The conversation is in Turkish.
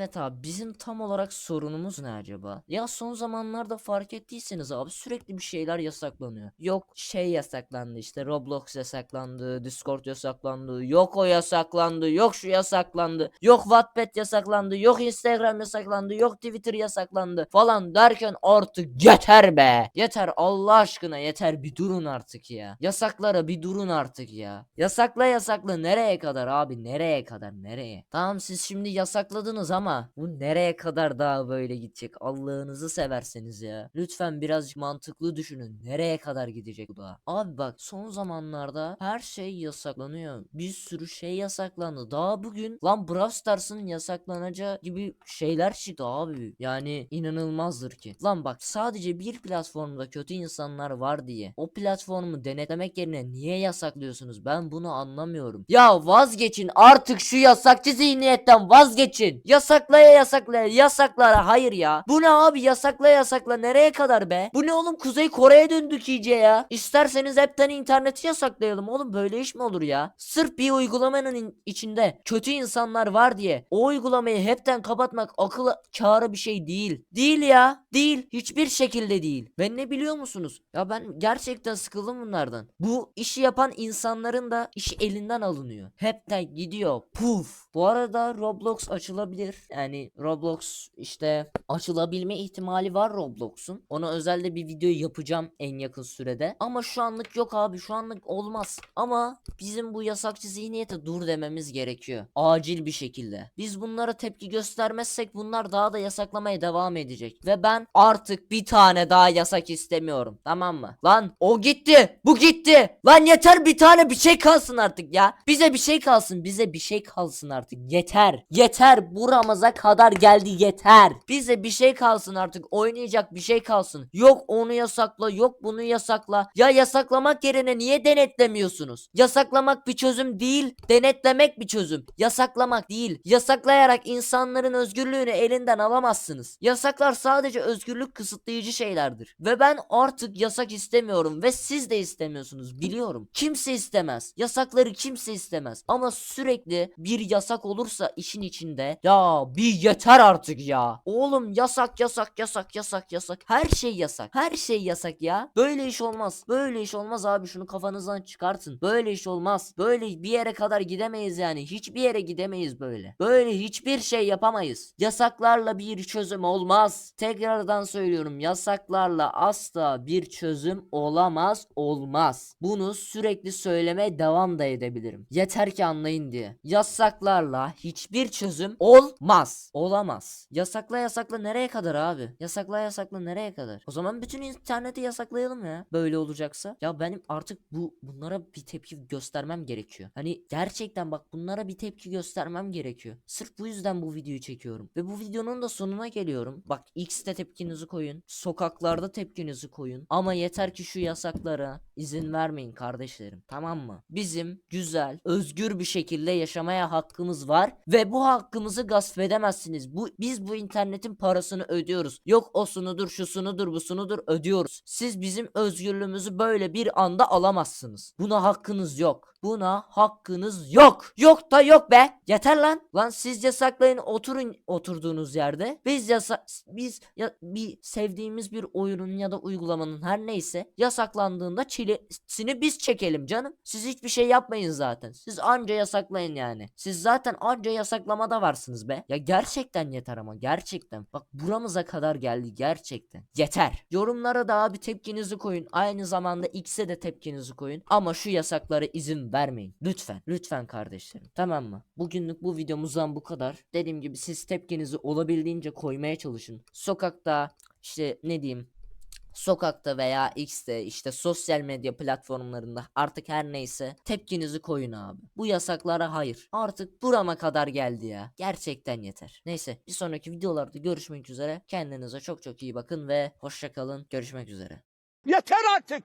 Evet abi bizim tam olarak sorunumuz ne acaba? Ya son zamanlarda fark ettiyseniz abi sürekli bir şeyler yasaklanıyor. Yok şey yasaklandı işte Roblox yasaklandı, Discord yasaklandı, yok o yasaklandı, yok şu yasaklandı, yok Wattpad yasaklandı, yok Instagram yasaklandı, yok Twitter yasaklandı falan derken artık yeter be. Yeter Allah aşkına yeter bir durun artık ya. Yasaklara bir durun artık ya. Yasakla yasakla nereye kadar abi nereye kadar nereye? Tamam siz şimdi yasakladınız ama bu nereye kadar daha böyle gidecek Allah'ınızı severseniz ya. Lütfen birazcık mantıklı düşünün. Nereye kadar gidecek bu da? Abi bak son zamanlarda her şey yasaklanıyor. Bir sürü şey yasaklandı. Daha bugün lan Brawl Stars'ın yasaklanacağı gibi şeyler çıktı abi. Yani inanılmazdır ki. Lan bak sadece bir platformda kötü insanlar var diye o platformu denetlemek yerine niye yasaklıyorsunuz? Ben bunu anlamıyorum. Ya vazgeçin artık şu yasakçı zihniyetten vazgeçin. Yasaklaya yasaklaya yasaklara hayır ya. Bu ne abi yasakla yasakla nereye kadar be? Bu ne oğlum Kuzey Kore'ye döndük iyice ya. İsterseniz hepten interneti yasaklayalım oğlum böyle iş mi olur ya? Sırf bir uygulamanın in- içinde kötü insanlar var diye o uygulamayı hepten kapatmak akıl kârı bir şey değil. Değil ya. Değil. Hiçbir şekilde değil. Ve ne biliyor musunuz? Ya ben gerçekten sıkıldım bunlardan. Bu işi yapan insanların da işi elinden alınıyor. Hepten gidiyor. Puf. Bu arada Roblox açılabilir. Yani Roblox işte açılabilme ihtimali var Roblox'un. Ona özelde bir video yapacağım en yakın sürede. Ama şu anlık yok abi. Şu anlık olmaz. Ama bizim bu yasakçı zihniyete dur dememiz gerekiyor. Acil bir şekilde. Biz bunlara tepki göstermezsek bunlar daha da yasaklamaya devam edecek. Ve ben artık bir tane daha yasak istemiyorum. Tamam mı? Lan o gitti. Bu gitti. Lan yeter bir tane bir şey kalsın artık ya. Bize bir şey kalsın. Bize bir şey kalsın artık. Yeter. Yeter. Buramıza kadar geldi yeter. Bize bir şey kalsın artık. Oynayacak bir şey kalsın. Yok onu yasakla. Yok bunu yasakla. Ya yasaklamak yerine niye denetlemiyorsunuz? Yasaklamak bir çözüm değil. Denetlemek bir çözüm. Yasaklamak değil. Yasaklayarak insanların özgürlüğünü elinden alamazsınız. Yasaklar sadece özgürlük kısıtlayıcı şeylerdir. Ve ben artık yasak istemiyorum ve siz de istemiyorsunuz biliyorum. Kimse istemez. Yasakları kimse istemez. Ama sürekli bir yasak olursa işin içinde ya bir yeter artık ya. Oğlum yasak yasak yasak yasak yasak. Her şey yasak. Her şey yasak ya. Böyle iş olmaz. Böyle iş olmaz abi şunu kafanızdan çıkartın. Böyle iş olmaz. Böyle bir yere kadar gidemeyiz yani. Hiçbir yere gidemeyiz böyle. Böyle hiçbir şey yapamayız. Yasaklarla bir çözüm olmaz. Tekrardan söylüyorum. Yasaklarla asla bir çözüm olamaz olmaz. Bunu sürekli söylemeye devam da edebilirim. Yeter ki anlayın diye. Yasaklarla hiçbir çözüm olmaz. Olamaz. Yasakla yasakla nereye kadar abi? Yasakla yasakla nereye kadar? O zaman bütün interneti yasaklayalım ya. Böyle olacaksa. Ya benim artık bu bunlara bir tepki göstermem gerekiyor. Hani gerçekten bak bunlara bir tepki göstermem gerekiyor. Sırf bu yüzden bu videoyu çekiyorum. Ve bu videonun da sonuna geliyorum. Bak X'te tepkinizi koyun. Sokaklarda tepkinizi koyun. Ama yeter ki şu yasaklara izin vermeyin kardeşlerim. Tamam mı? Bizim güzel, özgür bir şekilde yaşamaya hakkımız var ve bu hakkımızı gasp edemezsiniz. Bu biz bu internetin parasını ödüyoruz. Yok o sunudur, şu sunudur, bu sunudur ödüyoruz. Siz bizim özgürlüğümüzü böyle bir anda alamazsınız. Buna hakkınız yok. Buna hakkınız yok. Yok da yok be. Yeter lan. Lan siz yasaklayın oturun oturduğunuz yerde. Biz yasa biz ya bir sevdiğimiz bir oyunun ya da uygulamanın her neyse yasaklandığında çilesini biz çekelim canım. Siz hiçbir şey yapmayın zaten. Siz anca yasaklayın yani. Siz zaten anca yasaklamada varsınız be. Ya gerçekten yeter ama gerçekten. Bak buramıza kadar geldi gerçekten. Yeter. Yorumlara daha bir tepkinizi koyun. Aynı zamanda X'e de tepkinizi koyun. Ama şu yasaklara izin vermeyin. Lütfen. Lütfen kardeşlerim. Tamam mı? Bugünlük bu videomuzdan bu kadar. Dediğim gibi siz tepkinizi olabildiğince koymaya çalışın. Sokakta işte ne diyeyim sokakta veya X'te işte sosyal medya platformlarında artık her neyse tepkinizi koyun abi. Bu yasaklara hayır. Artık burama kadar geldi ya. Gerçekten yeter. Neyse bir sonraki videolarda görüşmek üzere. Kendinize çok çok iyi bakın ve hoşça kalın. Görüşmek üzere. Yeter artık.